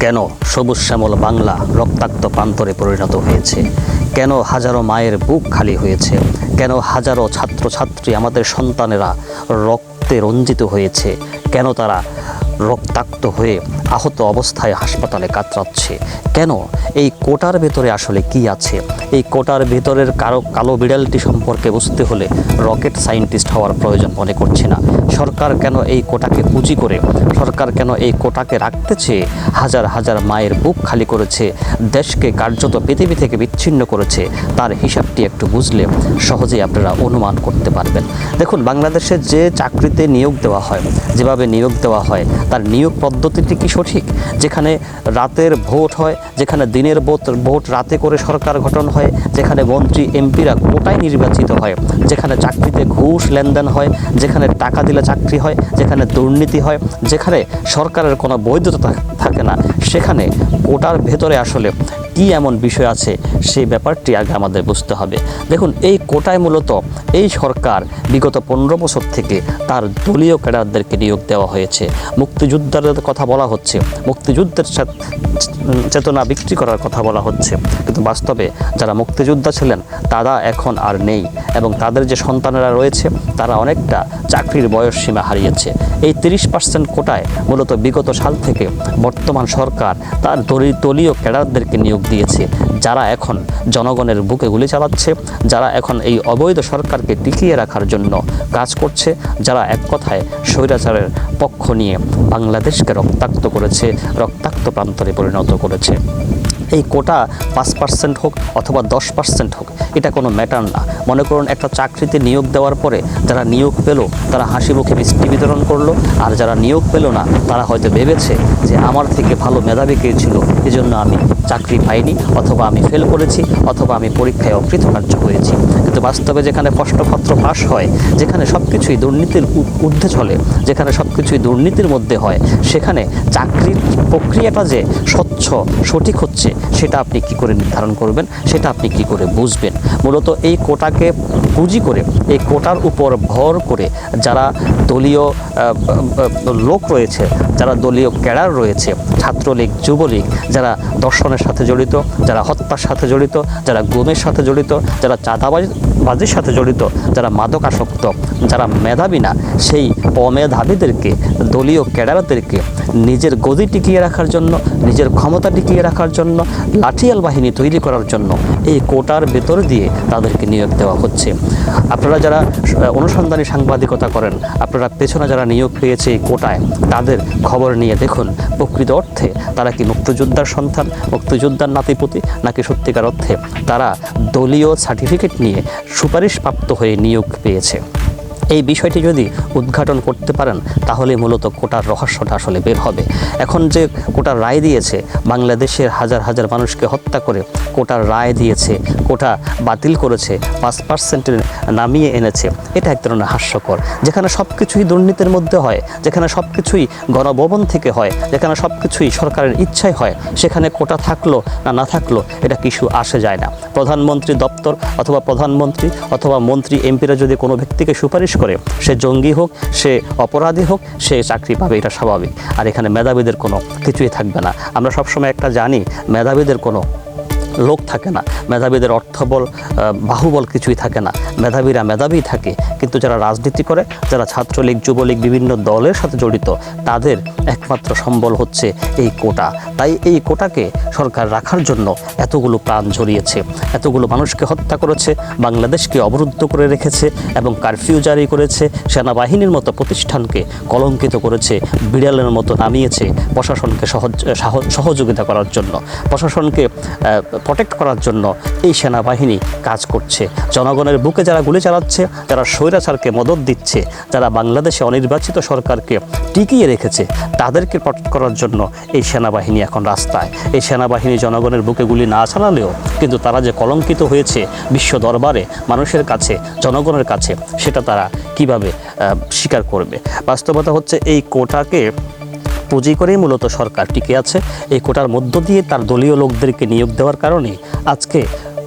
কেন সবুজ শ্যামল বাংলা রক্তাক্ত প্রান্তরে পরিণত হয়েছে? কেন হাজারো মায়ের বুক খালি হয়েছে? কেন হাজারো ছাত্রছাত্রী আমাদের সন্তানেরা রক্তে রঞ্জিত হয়েছে? কেন তারা রক্তাক্ত হয়ে আহত অবস্থায় হাসপাতালে কাতরাচ্ছে। কেন? এই কোটার ভেতরে আসলে কি আছে? এই কোটার ভেতরের কারও কালো বিড়ালটি সম্পর্কে বুঝতে হলে রকেট সায়েন্টিস্ট হওয়ার প্রয়োজন মনে করছি না। সরকার কেন এই কোটাকে পুঁজি করে? সরকার কেন এই কোটাকে রাখতে চেয়ে হাজার হাজার মায়ের বুক খালি করেছে। দেশকে কার্যত পৃথিবী থেকে বিচ্ছিন্ন করেছে। তার হিসাবটি একটু বুঝলে সহজেই আপনারা অনুমান করতে পারবেন। দেখুন, বাংলাদেশে যে চাকরিতে নিয়োগ দেওয়া হয়, যেভাবে নিয়োগ দেওয়া হয় তার নিয়োগ পদ্ধতিটি কি সঠিক? যেখানে রাতের ভোট হয়, যেখানে দিনের ভোট ভোট রাতে করে সরকার গঠন হয়, যেখানে মন্ত্রী, এমপিরা কোটায় নির্বাচিত হয়, যেখানে চাকরিতে ঘুষ লেনদেন হয়, যেখানে টাকা দিলে চাকরি হয়, যেখানে দুর্নীতি হয়, যেখানে সরকারের কোনো বৈধতা থাকে না, সেখানে কোটার ভেতরে আসলে কি এমন বিষয় আছে সেই ব্যাপারটি আগে আমাদের বুঝতে হবে। দেখুন, এই কোটায় মূলত এই সরকার বিগত পনেরো বছর থেকে তার দলীয় ক্যাডারদেরকে নিয়োগ দেওয়া হয়েছে। মুক্তিযোদ্ধাদের কথা বলা হচ্ছে, মুক্তিযুদ্ধের চেতনা বিক্রি করার কথা বলা হচ্ছে। কিন্তু বাস্তবে যারা মুক্তিযোদ্ধা ছিলেন, তারা এখন আর নেই এবং তাদের যে সন্তানেরা রয়েছে, তারা অনেকটা চাকরির বয়স সীমা হারিয়েছে। এই তিরিশ পার্সেন্ট কোটায় মূলত বিগত সাল থেকে বর্তমান সরকার তার দলীয় ক্যাডারদেরকে নিয়োগ দিয়েছে, যারা এখন জনগণের বুকে গুলি চালাচ্ছে, যারা এখন এই অবৈধ সরকারকে টিকিয়ে রাখার জন্য কাজ করছে, যারা এক কথায় স্বৈরাচারের পক্ষ নিয়ে বাংলাদেশকে রক্তাক্ত করেছে, রক্তাক্ত প্রান্তরে পরিণত করেছে। এই কোটা পাঁচ পার্সেন্ট হোক অথবা দশ পার্সেন্ট হোক, এটা কোনো ম্যাটার না। মনে করুন একটা চাকরিতে নিয়োগ দেওয়ার পরে যারা নিয়োগ পেল, তারা হাসি মুখে মিষ্টি বিতরণ করল, আর যারা নিয়োগ পেল না, তারা হয়তো ভেবেছে যে আমার থেকে ভালো মেধাবী কে ছিল, এজন্য আমি চাকরি পাইনি, অথবা আমি ফেল করেছি, অথবা আমি পরীক্ষায় অকৃতকার্য হয়েছি। বাস্তবে যেখানে প্রশ্নপত্র পাশ হয়, যেখানে সব কিছুই দুর্নীতির ঊর্ধ্বে চলে, যেখানে সব কিছুই দুর্নীতির মধ্যে হয়, সেখানে চাকরির প্রক্রিয়াটা যে স্বচ্ছ, সঠিক হচ্ছে, সেটা আপনি কি করে নির্ধারণ করবেন, সেটা আপনি কি করে বুঝবেন? মূলত এই কোটাকে পুঁজি করে, এই কোটার উপর ভর করে যারা দলীয় লোক রয়েছে, যারা দলীয় ক্যাডার রয়েছে, ছাত্রলীগ, যুবলীগ, যারা দর্শনের সাথে জড়িত, যারা হত্যার সাথে জড়িত, যারা গুমের সাথে জড়িত, যারা চাঁদাবাজি বাজির সাথে জড়িত যারা মাদকাসক্ত যারা মেধাবী না, সেই অমেধাবীদেরকে, দলীয় ক্যাডারদেরকে নিজের গদি টিকিয়ে রাখার জন্য, নিজের ক্ষমতা টিকিয়ে রাখার জন্য, লাঠিয়াল বাহিনী তৈরি করার জন্য এই কোটার ভেতর দিয়ে তাদেরকে নিয়োগ দেওয়া হচ্ছে। আপনারা যারা অনুসন্ধানী সাংবাদিকতা করেন, আপনারা পেছনে যারা নিয়োগ পেয়েছে এই কোটায়, তাদের খবর নিয়ে দেখুন, প্রকৃত অর্থে তারা কি মুক্তিযোদ্ধার সন্তান, মুক্তিযোদ্ধার নাতিপতি, নাকি সত্যিকার অর্থে তারা দলীয় সার্টিফিকেট নিয়ে সুপারিশপ্রাপ্ত হয়ে নিয়োগ পেয়েছে। এই বিষয়টি যদি উদ্ঘাটন করতে পারেন, তাহলে মূলত কোটার রহস্যটা আসলে বের হবে। এখন যে কোটার রায় দিয়েছে, বাংলাদেশের হাজার হাজার মানুষকে হত্যা করে কোটার রায় দিয়েছে, কোটা বাতিল করেছে, পাঁচ পার্সেন্টের নামিয়ে এনেছে। এটা এক ধরনের হাস্যকর। যেখানে সব কিছুই দুর্নীতির মধ্যে হয়, যেখানে সব কিছুই গণভবন থেকে হয়, যেখানে সব কিছুই সরকারের ইচ্ছায় হয়, সেখানে কোটা থাকল না না থাকল, এটা কিছু আসে যায় না। প্রধানমন্ত্রী দপ্তর অথবা প্রধানমন্ত্রী অথবা মন্ত্রী, এমপিরা যদি কোনো ব্যক্তিকে সুপারিশ করে, সে জঙ্গি হোক, সে অপরাধী হোক, সে চাকরি পাবে, এটা স্বাভাবিক। আর এখানে মেধাবীদের কোনো কিছুই থাকবে না। আমরা সবসময় একটা জানি, মেধাবীদের কোনো লোক থাকে না। মেধাবীদের অর্থবল বাহুবল কিছুই থাকে না। মেধাবীরা মেধাবী থাকে, কিন্তু যারা রাজনীতি করে, যারা ছাত্রলীগ, যুবলীগ, বিভিন্ন দলের সাথে জড়িত, তাদের একমাত্র সম্বল হচ্ছে এই কোটা। তাই এই কোটাকে সরকার রাখার জন্য এতগুলো প্রাণ ঝরিয়েছে এতগুলো মানুষকে হত্যা করেছে, বাংলাদেশকে অবরুদ্ধ করে রেখেছে এবং কারফিউ জারি করেছে, সেনাবাহিনীর মতো প্রতিষ্ঠানকে কলঙ্কিত করেছে, বিড়ালের মতো নামিয়েছে প্রশাসনকে সহজ সহযোগিতা করার জন্য, প্রশাসনকে প্রোটেক্ট করার জন্য এই সেনাবাহিনী কাজ করছে। জনগণের বুকে যারা গুলি চালাচ্ছে, যারা স্বৈরাচারকে মদত দিচ্ছে, যারা বাংলাদেশে অনির্বাচিত সরকারকে টিকিয়ে রেখেছে, তাদেরকে প্রোটেক্ট করার জন্য এই সেনাবাহিনী এখন রাস্তায়। এই সেনাবাহিনী জনগণের বুকে গুলি না চালালেও কিন্তু তারা যে কলঙ্কিত হয়েছে বিশ্ব দরবারে, মানুষের কাছে, জনগণের কাছে, সেটা তারা কীভাবে স্বীকার করবে? বাস্তবতা হচ্ছে এই কোটাকে পুঁজি করেই মূলত সরকার টিকে আছে। এই কোটার মধ্য দিয়ে তার দলীয় লোকদেরকে নিয়োগ দেওয়ার কারণে আজকে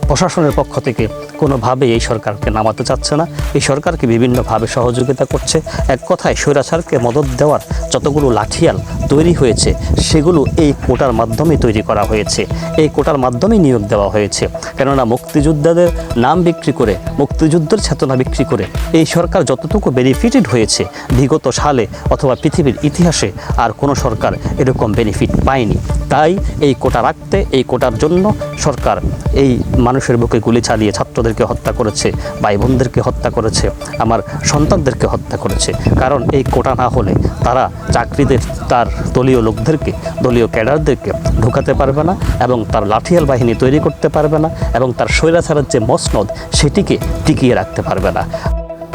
প্রশাসনের পক্ষ থেকে কোনোভাবেই এই সরকারকে নামাতে চাচ্ছে না। এই সরকারকে বিভিন্নভাবে সহযোগিতা করছে। এক কথায় স্বৈরাচারকে মদত দেওয়ার যতগুলো লাঠিয়াল তৈরি হয়েছে, সেগুলো এই কোটার মাধ্যমে তৈরি করা হয়েছে। এই কোটার মাধ্যমে নিয়োগ দেওয়া হয়েছে। কেননা মুক্তিযোদ্ধাদের নাম বিক্রি করে, মুক্তিযুদ্ধের চেতনা বিক্রি করে এই সরকার যতটুকু বেনিফিটেড হয়েছে, বিগত সালে অথবা পৃথিবীর ইতিহাসে আর কোনো সরকার এরকম বেনিফিট পায়নি। তাই এই কোটা রাখতে, এই কোটার জন্য সরকার এই মানুষের বুকে গুলি চালিয়ে ছাত্রদেরকে হত্যা করেছে ভাই বোনদেরকে হত্যা করেছে, আমার সন্তানদেরকে হত্যা করেছে। কারণ এই কোটা না হলে তারা চাকরিদের, তার দলীয় লোকদেরকে, দলীয় ক্যাডারদেরকে ঢোকাতে পারবে না এবং তার লাঠিয়াল বাহিনী তৈরি করতে পারবে না এবং তার স্বৈরাচারের যে মসনদ, সেটিকে টিকিয়ে রাখতে পারবে না।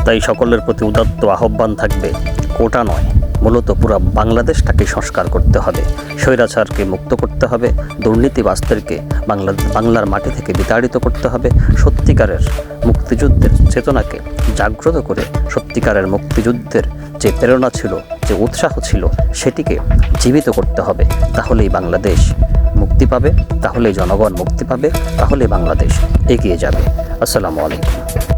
তাই সকলের প্রতি উদাত্ত আহ্বান থাকবে, কোটা নয়। মূলত পুরো বাংলাদেশটাকে সংস্কার করতে হবে। স্বৈরাচারকে মুক্ত করতে হবে, দুর্নীতিবাজদেরকে বাংলা, বাংলার মাটি থেকে বিতাড়িত করতে হবে, সত্যিকারের মুক্তিযুদ্ধের চেতনাকে জাগ্রত করে সত্যিকারের মুক্তিযুদ্ধের যে প্রেরণা ছিল, যে উৎসাহ ছিল, সেটিকে জীবিত করতে হবে। তাহলেই বাংলাদেশ মুক্তি পাবে, তাহলেই জনগণ মুক্তি পাবে, তাহলেই বাংলাদেশ এগিয়ে যাবে। আসসালামু আলাইকুম।